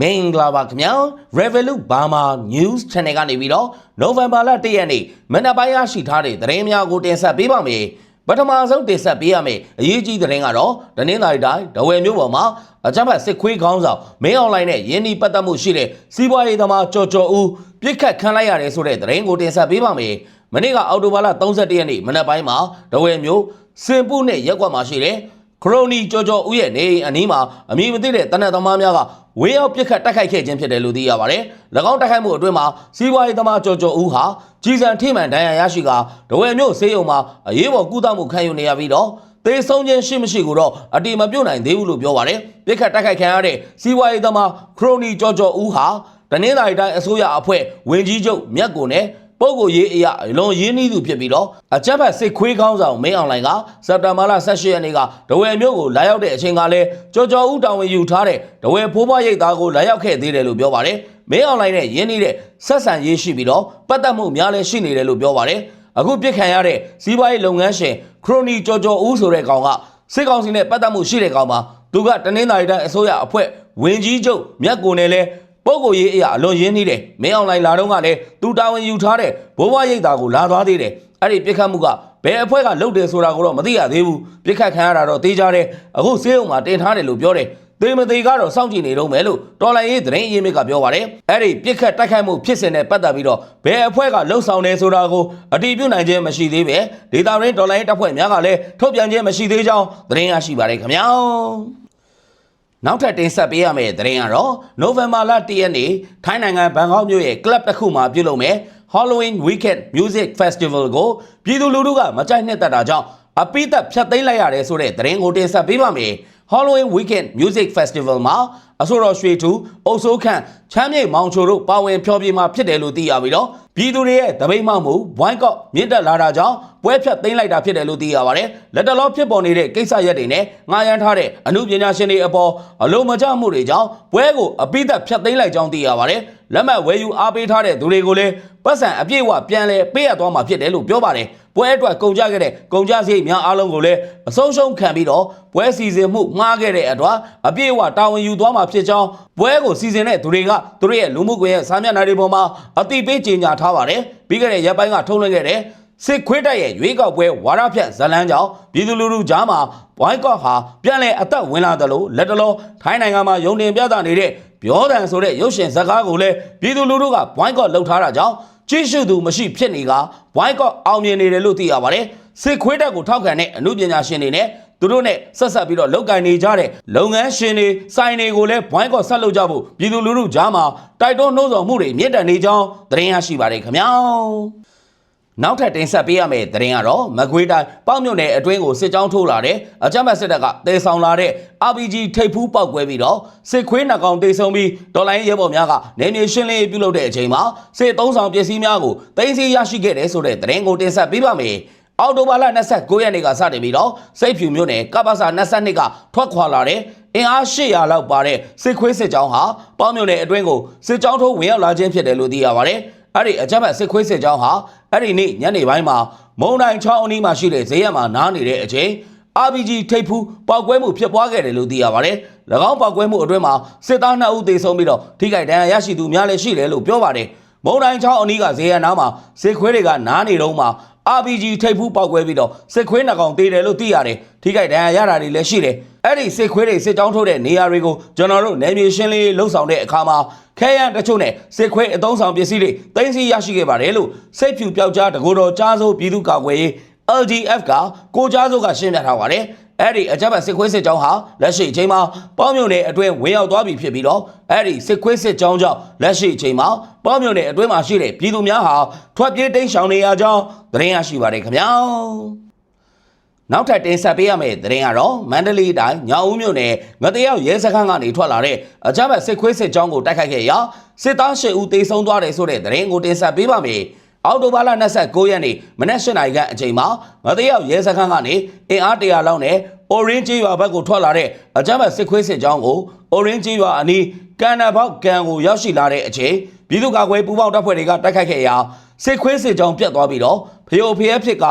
မင်္ဂလာပါခင်ဗျာ Revolut Burma News Channel ကနေပြီးတော့ November လ1ရက်နေ့မနက်ပိုင်းရရှိထားတဲ့သတင်းများကိုတင်ဆက်ပေးပါမယ်ပထမဆုံးတင်ဆက်ပေးရမယ့်အရေးကြီးသတင်းကတော့တနင်္လာရီတိုင်းဒဝယ်မြို့ပေါ်မှာအကြမ်းဖက်စစ်ခွေးခေါင်းဆောင်မင်းအွန်လိုင်းနဲ့ယင်းဒီပတ်သက်မှုရှိတဲ့စီးပွားရေးသမားကြော်ကြော်ဦးပြစ်ခတ်ခံလိုက်ရတယ်ဆိုတဲ့သတင်းကိုတင်ဆက်ပေးပါမယ်မနေ့ကအောက်တိုဘာလ31ရက်နေ့မနက်ပိုင်းမှာဒဝယ်မြို့စင်ပုနဲ့ရက်ကွက်မှာရှိတဲ့ ခရိုနီကြော်ကြော်ဦးရဲ့နေအိမ်အနီးမှာအမည်မသိတဲ့တနက်သမားများကဝေးရောက်ပစ်ခတ်တိုက်ခိုက်ခဲ့ခြင်းဖြစ်တယ်လို့သိရပါတယ်။၎င်းတိုက်ခိုက်မှုအတွင်းမှာစီးပွားရေးသမားကြော်ကြော်ဦးဟာကြီးစံထိမှန်ဒဏ်ရာရရှိကဒဝယ်မြို့ဆေးရုံမှာအရေးပေါ်ကုသမှုခံယူနေရပြီးတော့သေဆုံးခြင်းရှိမရှိကိုတော့အတိမပြုတ်နိုင်သေးဘူးလို့ပြောပါတယ်။ပစ်ခတ်တိုက်ခိုက်ခံရတဲ့စီးပွားရေးသမားခရိုနီကြော်ကြော်ဦးဟာတနင်္လာရီတိုင်းအစိုးရအဖွဲ့ဝင်ကြီးချုပ်မြတ်ကိုနဲ့ ပုဂ္ဂိုလ်ရေးအရာအလွန်ရင်းနှီးသူဖြစ်ပြီးတော့အကြက်ဖက်စစ်ခွေးကောင်းဆောင်မင်းအောင်လိုင်ကစက်တဘာလ18ရက်နေ့ကဒဝယ်မြို့ကိုလာရောက်တဲ့အချိန်ကလည်းကြော်ကြော်ဦးတောင်ဝင်ယူထားတဲ့ဒဝယ်ဖိုးဖွားရိတ်သားကိုလာရောက်ခဲ့သေးတယ်လို့ပြောပါတယ်မင်းအောင်လိုင်နဲ့ရင်းနှီးတဲ့ဆက်ဆံရေးရှိပြီးတော့ပတ်သက်မှုများလည်းရှိနေတယ်လို့ပြောပါတယ်အခုပြစ်ခံရတဲ့စီးပွားရေးလုပ်ငန်းရှင်ခရိုနီကြော်ကြော်ဦးဆိုတဲ့ကောင်ကစစ်ကောင်စီနဲ့ပတ်သက်မှုရှိတဲ့ကောင်ပါသူကတနင်္သာရီတိုင်းအစိုးရအဖွဲ့ဝင်ကြီးချုပ်မြတ်ကိုနဲ့လည်း ပုဂ္ဂိုလ်ရေးအရာအလွန်ရင်းနှီးတယ်မင်းအောင်လိုင်လာတော့ကလည်းသူတာဝန်ယူထားတဲ့ဘိုးဘွားရိတ်တာကိုလာသွားသေးတယ်အဲ့ဒီပြစ်ခတ်မှုကဘယ်အဖွဲ့ကလုပ်တယ်ဆိုတာကိုတော့မသိရသေးဘူးပြစ်ခတ်ခံရတာတော့သိကြတယ်အခုစေးုံမှာတင်ထားတယ်လို့ပြောတယ်သေမသေးကတော့စောင့်ကြည့်နေတော့မယ်လို့တော်လိုင်ရေးသတင်းအရင်းမြစ်ကပြောပါတယ်အဲ့ဒီပြစ်ခတ်တိုက်ခိုက်မှုဖြစ်စဉ်နဲ့ပတ်သက်ပြီးတော့ဘယ်အဖွဲ့ကလှုပ်ဆောင်တယ်ဆိုတာကိုအတိပြုနိုင်ခြင်းမရှိသေးပဲဒေတာရင်းတော်လိုင်ရေးတပ်ဖွဲ့များကလည်းထုတ်ပြန်ခြင်းမရှိသေးကြောင်းသတင်းရရှိပါတယ်ခင်ဗျာ နောက်ထပ်တင်ဆက်ပေးရမယ့်သတင်းကတော့နိုဝင်ဘာလ1ရက်နေ့ထိုင်းနိုင်ငံဘန်ကောက်မြို့ရဲ့ club တစ်ခုမှာပြုလုပ်မယ် Halloween Weekend Music Festival ကိုပြည်သူလူထုကမကြိုက်နှစ်သက်တာကြောင့်အပိသက်ဖျက်သိမ်းလိုက်ရတယ်ဆိုတဲ့သတင်းကိုတင်ဆက်ပေးပါမယ် Halloween Weekend Music Festival မှာအဆိုတော်ရွှေထူအုပ်စိုးခန့်ချမ်းမြေမောင်ချိုတို့ပါဝင်ဖျော်ဖြေမှာဖြစ်တယ်လို့သိရပြီးတော့ ပြည်သူတွေရဲ့တပိတ်မှမှုဝိုင်းကောက်မြင့်တက်လာတာကြောင့်ပွဲဖြတ်သိမ်းလိုက်တာဖြစ်တယ်လို့သိရပါတယ်လက်တလောဖြစ်ပေါ်နေတဲ့ကိစ္စရက်တွေနဲ့ငှားရမ်းထားတဲ့အမှုပညာရှင်တွေအပေါ်အလုံးမကျမှုတွေကြောင့်ပွဲကိုအပိသက်ဖြတ်သိမ်းလိုက်ကြောင်းသိရပါတယ်လက်မှတ်ဝယ်ယူအားပေးထားတဲ့သူတွေကိုလည်းပတ်စံအပြည့်အဝပြန်လဲပေးရသွားမှာဖြစ်တယ်လို့ပြောပါတယ် ပွဲအတွက်ကုန်ကြခဲ့တဲ့ကုန်ကြစရိတ်များအားလုံးကိုလည်းအဆုံးရှုံးခံပြီးတော့ပွဲစီစဉ်မှုမှားခဲ့တဲ့အတွက်အပြည့်အဝတာဝန်ယူသွားမှာဖြစ်ကြောင်းပွဲကိုစီစဉ်တဲ့သူတွေကသူတို့ရဲ့လူမှုကွန်ရက်စာမျက်နှာတွေပေါ်မှာအသိပေးကြေညာထားပါတယ်ပြီးခဲ့တဲ့ရက်ပိုင်းကထုတ်လွှင့်ခဲ့တဲ့စစ်ခွေးတိုက်ရဲ့ရွေးကောက်ပွဲဝါရဖြတ်ဇလန်းကြောင့်ပြည်သူလူထုကြားမှာဝိုင်းကော့ဟာပြန်လည်အသက်ဝင်လာတယ်လို့လက်တလောထိုင်းနိုင်ငံမှာယုံတင်ပြသနေတဲ့ပြောတန်ဆိုတဲ့ရုပ်ရှင်ဇာတ်ကားကိုလည်းပြည်သူလူထုကဝိုင်းကော့လှုပ်ထားတာကြောင့် ကြည့်ရှုသူမရှိဖြစ်နေကဝိုင်းကော့အောင်မြင်နေတယ်လို့သိရပါတယ်စစ်ခွေးတက်ကိုထောက်ခံတဲ့အမှုပညာရှင်တွေနဲ့သူတို့နဲ့ဆက်ဆက်ပြီးတော့လောက်ကင်နေကြတဲ့လုပ်ငန်းရှင်တွေစိုင်တွေကိုလည်းဘွိုင်းကော့ဆက်လုပ်ကြဖို့ပြည်သူလူထုကြားမှာတိုက်တွန်းနှိုးဆော်မှုတွေမြင့်တက်နေကြောင်းသတင်းရရှိပါတယ်ခင်ဗျာ နောက်ထပ်တင်ဆက်ပေးရမယ့်သတင်းကတော့မကွေးတိုင်းပေါ့မြုံနယ်အတွင်းကိုစစ်ကြောင်းထိုးလာတဲ့အကြမ်းဖက်စစ်တပ်ကတေဆောင်လာတဲ့ RPG ထိပ်ဖူးပောက်ကွဲပြီးတော့စစ်ခွေးနှကောင်တေဆုံပြီးဒေါ်လိုင်းရဲဘော်များကနေမြေရှင်းလင်းရေးပြုလုပ်တဲ့အချိန်မှာစစ်သုံးဆောင်ပစ္စည်းများကိုတင်စီရရှိခဲ့တဲ့ဆိုတဲ့သတင်းကိုတင်ဆက်ပေးပါမယ်။အော်တိုဘာလ29ရက်နေ့ကစတင်ပြီးတော့စိတ်ဖြူမြို့နယ်ကပ္ပစာ22ကထွက်ခွာလာတဲ့အင်အား800လောက်ပါတဲ့စစ်ခွေးစစ်ကြောင်းဟာပေါ့မြုံနယ်အတွင်းကိုစစ်ကြောင်းထိုးဝင်ရောက်လာခြင်းဖြစ်တယ်လို့သိရပါတယ်။ အဲ့ဒီအကြမ်းဖက်စစ်ခွေးစစ်ကြောင်းဟာအဲ့ဒီနေ့ညနေပိုင်းမှာမုံတိုင်းချောင်းအနီးမှာရှိတဲ့ဈေးရက်မှာနားနေတဲ့အချိန် RPG ထိပ်ဖူးပောက်ကွဲမှုဖြစ်ပွားခဲ့တယ်လို့သိရပါတယ်။၎င်းပောက်ကွဲမှုအတွင်းမှာစစ်သား2ဦးသေဆုံးပြီးတော့ထိခိုက်ဒဏ်ရာရရှိသူများလည်းရှိတယ်လို့ပြောပါတယ်။မုံတိုင်းချောင်းအနီးကဈေးရနားမှာစစ်ခွေးတွေကနားနေတော့မှာ RPG ထိပ်ဖူးပောက်ကွဲပြီးတော့စစ်ခွေးနှကောင်သေးတယ်လို့သိရတယ်။ထိခိုက်ဒဏ်ရာရတာတွေလည်းရှိတယ်။အဲ့ဒီစစ်ခွေးတွေစစ်ကြောင်းထုတ်တဲ့နေရာတွေကိုကျွန်တော်တို့နယ်မြေရှင်းလင်းရေးလှုပ်ဆောင်တဲ့အခါမှာခဲရန်တချို့နဲ့စစ်ခွေးအသုံးဆောင်ပစ္စည်းတွေတင်စီရရှိခဲ့ပါတယ်လို့စိတ်ဖြူပြောက်ကြားတကူတော်ကြားစိုးပြည်သူ့ကာကွယ်ရေး LDF ကကိုကြားစိုးကရှင်းပြထားပါတယ်။ အဲ့ဒီအကြမ်းဖက်စစ်ခွေးစစ်ကြောင်းဟာလက်ရှိအချိန်မှာပေါင်းမြုံနယ်အတွင်းဝင်ရောက်သွားပြီဖြစ်ပြီးတော့အဲ့ဒီစစ်ခွေးစစ်ကြောင်းကြောင့်လက်ရှိအချိန်မှာပေါင်းမြုံနယ်အတွင်းမှာရှိတဲ့ပြည်သူများဟာထွက်ပြေးတိမ်းရှောင်နေရကြောင်းသတင်းရရှိပါတယ်ခင်ဗျာ။နောက်ထပ်တင်ဆက်ပေးရမယ့်သတင်းကတော့မန္တလေးတိုင်းညောင်ဦးမြို့နယ်ငတရောက်ရဲစခန်းကနေထွက်လာတဲ့အကြမ်းဖက်စစ်ခွေးစစ်ကြောင်းကိုတိုက်ခိုက်ခဲ့ရာစစ်သား၈ဦးသေဆုံးသွားတယ်ဆိုတဲ့သတင်းကိုတင်ဆက်ပေးပါမယ်။ အောက်တိုဘာလ29ရက်နေ့မနက်၈နာရီခန့်အချိန်မှာငတရောက်ရဲစခန်းကနေအင်အားတရာလောက်နဲ့ Orange ကျေးရွာဘက်ကိုထွက်လာတဲ့အကြမ်းဖက်စစ်ခွေးစစ်ကြောင်းကို Orange ကျေးရွာအနီးကန်နာဘောက်ကန်ကိုရောက်ရှိလာတဲ့အချိန်ပြည်သူ့ကာကွယ်ပူးပေါင်းတပ်ဖွဲ့တွေကတိုက်ခိုက်ခဲ့ရာစစ်ခွေးစစ်ကြောင်းပြတ်သွားပြီးတော့ဖျို့ဖျဲဖြစ်က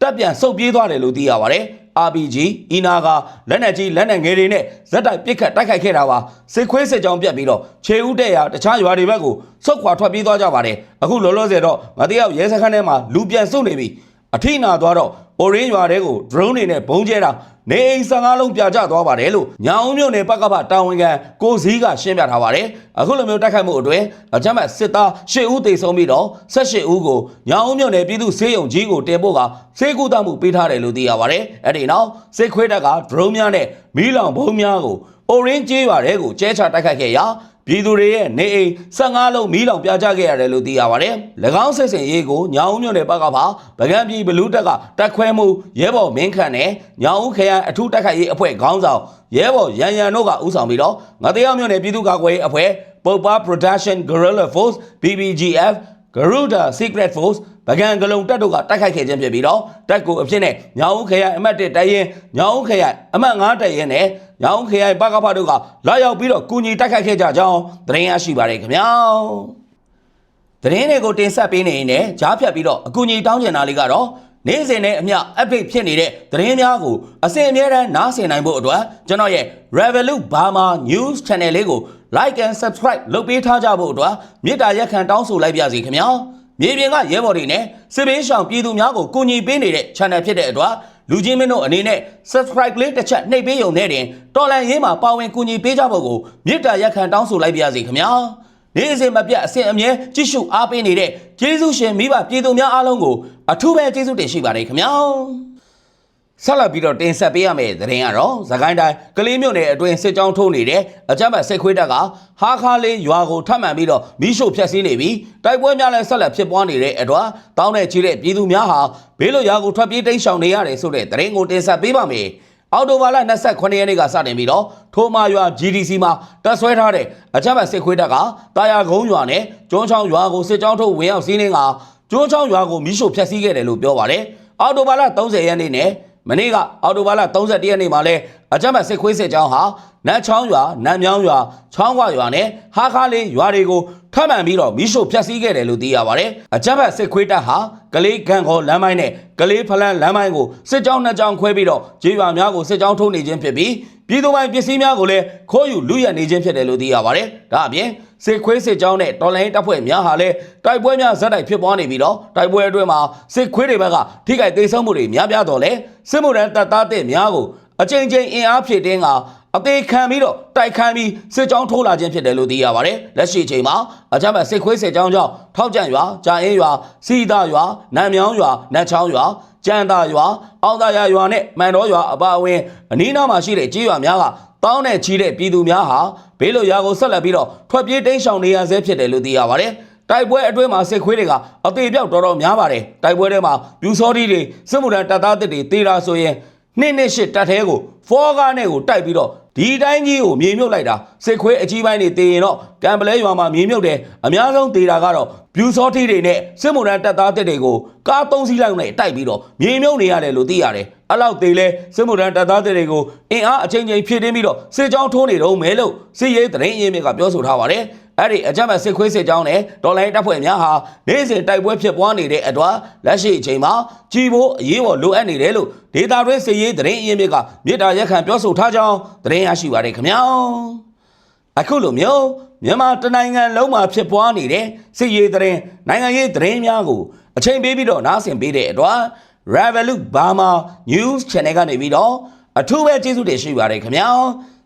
တပ်ပြန်ဆုတ်ပြေးသွားတယ်လို့သိရပါတယ် RPG အီနာကလက်နက်ကြီးလက်နက်ငယ်တွေနဲ့ဇက်တိုက်ပစ်ခတ်တိုက်ခိုက်ခဲ့တာပါစစ်ခွေးစစ်ကြောင်းပြတ်ပြီးတော့ခြေဦးတဲ့ရာတခြားရွာတွေဘက်ကိုဆုတ်ခွာထွက်ပြေးသွားကြပါတယ်အခုလောလောဆယ်တော့ငါတယောက်ရဲစခန်းထဲမှာလူပြန်စုနေပြီအထိနာသွားတော့ orange ရွာတဲကို drone တွေနဲ့ဘုံကျဲတာနေအိမ်15လုံးပြာကျသွားပါတယ်လို့ညာအောင်မြို့နယ်ပကပတာဝန်ခံကိုစည်းကရှင်းပြထားပါတယ်အခုလိုမျိုးတိုက်ခိုက်မှုအတွင်းအကြမ်းဖက်စစ်သား10ဦးသေဆုံးပြီးတော့18ဦးကိုညာအောင်မြို့နယ်ပြည်သူ့စေယုံကြီးကိုတင်ပို့ကစေကူတမှုပေးထားတယ်လို့သိရပါတယ်အဲ့ဒီနောက်စစ်ခွေးတပ်က drone များနဲ့မီးလောင်ဘုံများကို orange ကျေးရွာတဲကိုကျဲချတိုက်ခိုက်ခဲ့ရာပြည်သူတွေရဲ့နေအိမ်15လုံးမီးလောင်ပြာကျခဲ့ရတယ်လို့သိရပါတယ်။၎င်းစစ်စင်ရေးကိုညောင်ဦးမြို့နယ်ဘက်ကပါဗကံပြည်ဘလူးတက်ကတက်ခွဲမှုရဲဘော်မင်းခန့်နဲ့ညောင်ဦးခရိုင်အထူးတက်ခိုက်ရေးအဖွဲ့ခေါင်းဆောင်ရဲဘော်ရန်ရန်တို့ကဦးဆောင်ပြီးတော့ငတရားမြို့နယ်ပြည်သူ့ကာကွယ်ရေးအဖွဲ့ပုပ္ပ Production Guerrilla Force BBGF Garuda Secret Force ဗကံကလုံတပ်တို့ကတိုက်ခိုက်ခဲ့ခြင်းဖြစ်ပြီးတော့တပ်ကိုအဖြစ်နဲ့ညောင်ဦးခရိုင်အမှတ်1တပ်ရင်းညောင်ဦးခရိုင်အမှတ်9တပ်ရင်းနဲ့ညောင်ဦးခရိုင်ပကဖတို့ကလာရောက်ပြီးတော့ကူညီတိုက်ခိုက်ခဲ့ကြကြောင်းသတင်းရရှိပါတယ်ခင်ဗျာသတင်းတွေကိုတင်ဆက်ပေးနေရင်လည်းကြားဖြတ်ပြီးတော့အကူအညီတောင်းကျင်တာလေးကတော့ နေ့စဉ်နဲ့အမျှ update ဖြစ်နေတဲ့သတင်းများကိုအစဉ်အမြဲတမ်းနားဆင်နိုင်ဖို့အတွက်ကျွန်တော်ရဲ့ Revolut Burma News Channel လေးကို like and subscribe လုပ်ပေးထားကြဖို့အတွက်မေတ္တာရက်ခံတောင်းဆိုလိုက်ပါစီခင်ဗျာမြေပြင်ကရဲဘော်တွေနဲ့စစ်ဘေးရှောင်ပြည်သူများကိုကူညီပေးနေတဲ့ channel ဖြစ်တဲ့အတွက်လူချင်းမင်းတို့အနေနဲ့ subscribe လေးတစ်ချက်နှိပ်ပေးရုံနဲ့တင်တော်လန်ရေးမှာပါဝင်ကူညီပေးကြဖို့ကိုမေတ္တာရက်ခံတောင်းဆိုလိုက်ပါစီခင်ဗျာ နေ့စဉ်မပြတ်အစဉ်အမြဲကြည့်ရှုအားပေးနေတဲ့ကျေးဇူးရှင်မိဘပြည်သူများအားလုံးကိုအထူးပဲကျေးဇူးတင်ရှိပါတယ်ခင်ဗျာဆက်လက်ပြီးတော့တင်ဆက်ပေးရမယ့်သတင်းကတော့သခိုင်းတိုင်းကလေးမြို့နယ်အတွင်းစစ်ကြောင်းထိုးနေတဲ့အကြမ်းဖက်စစ်ခွေးတပ်ကဟာခါလေးရွာကိုထပ်မံပြီးတော့မိရှို့ဖျက်ဆီးနေပြီးတိုက်ပွဲများလည်းဆက်လက်ဖြစ်ပွားနေတဲ့အတွက်တောင်းတဲ့ချီတဲ့ပြည်သူများဟာဘေးလွတ်ရာကိုထွက်ပြေးတိမ်းရှောင်နေရတယ်ဆိုတဲ့သတင်းကိုတင်ဆက်ပေးပါမယ် အော်တိုဘာလ29ရက်နေ့ကစတင်ပြီးတော့ထိုမာရွာ GDC မှာတပ်ဆွဲထားတဲ့အကြမ်းဖက်စစ်ခွေးတပ်ကတာယာကုန်းရွာနဲ့ကျွန်းချောင်းရွာကိုစစ်ကြောင်းထုတ်ဝင်ရောက်စီးနှင်းကကျွန်းချောင်းရွာကိုမိရှို့ဖျက်ဆီးခဲ့တယ်လို့ပြောပါတယ်။အော်တိုဘာလ30ရက်နေ့နဲ့မနေ့ကအော်တိုဘာလ31ရက်နေ့မှာလဲအကြမ်းဖက်စစ်ခွေးစစ်ကြောင်းဟာနတ်ချောင်းရွာနတ်မြောင်းရွာချောင်းဝရွာနဲ့ဟာခါလေးရွာတွေကို ထပ်မံပြီးတော့မိရှို့ဖျက်ဆီးခဲ့တယ်လို့သိရပါတယ်။အကြမ်းဖက်စစ်ခွေးတပ်ဟာကလေးကံခေါ်လမ်းမိုင်းနဲ့ကလေးဖလန်းလမ်းမိုင်းကိုစစ်ကြောင်းနှစ်ကြောင်းခွဲပြီးတော့ဂျေးရွာများကိုစစ်ကြောင်းထိုးနေခြင်းဖြစ်ပြီးပြည်သူပိုင်ပစ္စည်းများကိုလည်းခိုးယူလူရနေခြင်းဖြစ်တယ်လို့သိရပါတယ်။ဒါအပြင်စစ်ခွေးစစ်ကြောင်းနဲ့တော်လိုင်းတပ်ဖွဲ့များဟာလည်းတိုက်ပွဲများဇက်တိုက်ဖြစ်ပွားနေပြီးတော့တိုက်ပွဲအတွင်းမှာစစ်ခွေးတွေဘက်ကထိခိုက်သေးဆုံးမှုတွေများပြားတော့လဲစစ်မှုရန်တပ်သားတဲ့များကိုအကြိမ်ကြိမ်အင်အားဖြည့်တင်းက အသေးခံပြီးတော့တိုက်ခန်းပြီးစစ်ကြောင်းထိုးလာခြင်းဖြစ်တယ်လို့သိရပါတယ်။လက်ရှိအချိန်မှာအကြမ်းဖက်စစ်ခွေးစစ်ကြောင်းကြောင့်ထောက်ကြံရွာ၊ကြာအင်းရွာ၊စီတာရွာ၊နံမြောင်းရွာ၊နတ်ချောင်းရွာ၊ကျန်တာရွာ၊အောင်သာယာရွာနဲ့မန်တော်ရွာအပါအဝင်အနီးနားမှာရှိတဲ့ကြေးရွာများကတောင်းနဲ့ချီတဲ့ပြည်သူများဟာဘေးလွတ်ရာကိုဆက်လက်ပြီးတော့ထွက်ပြေးတိမ်းရှောင်နေရဆဲဖြစ်တယ်လို့သိရပါတယ်။တိုက်ပွဲအတွင်းမှာစစ်ခွေးတွေကအသေးပြောက်တော်တော်များပါတယ်။တိုက်ပွဲထဲမှာပြူစောတီတွေစစ်မှုထမ်းတပ်သားတစ်တွေတေးတာဆိုရင် နှစ်နှစ်ရှစ်တပ်သေးကိုဖောကားနဲ့ကိုတိုက်ပြီးတော့ဒီတိုင်းကြီးကိုမြေမြုပ်လိုက်တာစစ်ခွေးအကြီးပိုင်းတွေတေရင်တော့ကံပလဲရွာမှာမြေမြုပ်တယ်အများဆုံးတေတာကတော့ပြူစောတီတွေနဲ့စစ်မှုထမ်းတပ်သားတစ်တွေကိုကားသုံးစီးလိုက်နဲ့တိုက်ပြီးတော့မြေမြုပ်နေရတယ်လို့သိရတယ်အဲ့လောက်သေးလဲစစ်မှုထမ်းတပ်သားတွေကိုအင်အားအချိန်ချင်းဖြည့်တင်းပြီးတော့စစ်ကြောင်းထိုးနေတော့မဲလို့စစ်ရေးသတင်းရင်းမြစ်ကပြောဆိုထားပါတယ် အဲ့ဒီအကြမ်းဖက်စစ်ခွေးစစ်ကြောင်းနဲ့ဒေါ်လာတပ်ဖွဲ့များဟာနေ့စဉ်တိုက်ပွဲဖြစ်ပွားနေတဲ့အတွက်လက်ရှိအချိန်မှာကြီးဖို့အရေးပေါ်လိုအပ်နေတယ်လို့ဒေတာတွင်းစစ်ရေးသတင်းအရင်းမြစ်ကမြေတားရက်ခံပြောဆိုထားကြောင်းသတင်းရရှိပါတယ်ခင်ဗျာအခုလိုမျိုးမြန်မာတနိုင်ငံလုံးမှာဖြစ်ပွားနေတဲ့စစ်ရေးသတင်းနိုင်ငံရေးသတင်းများကိုအချိန်ပေးပြီးတော့နားဆင်ပေးတဲ့အတွက် Revolut Burma News Channel ကနေပြီးတော့အထူးပဲကျေးဇူးတင်ရှိပါတယ်ခင်ဗျာ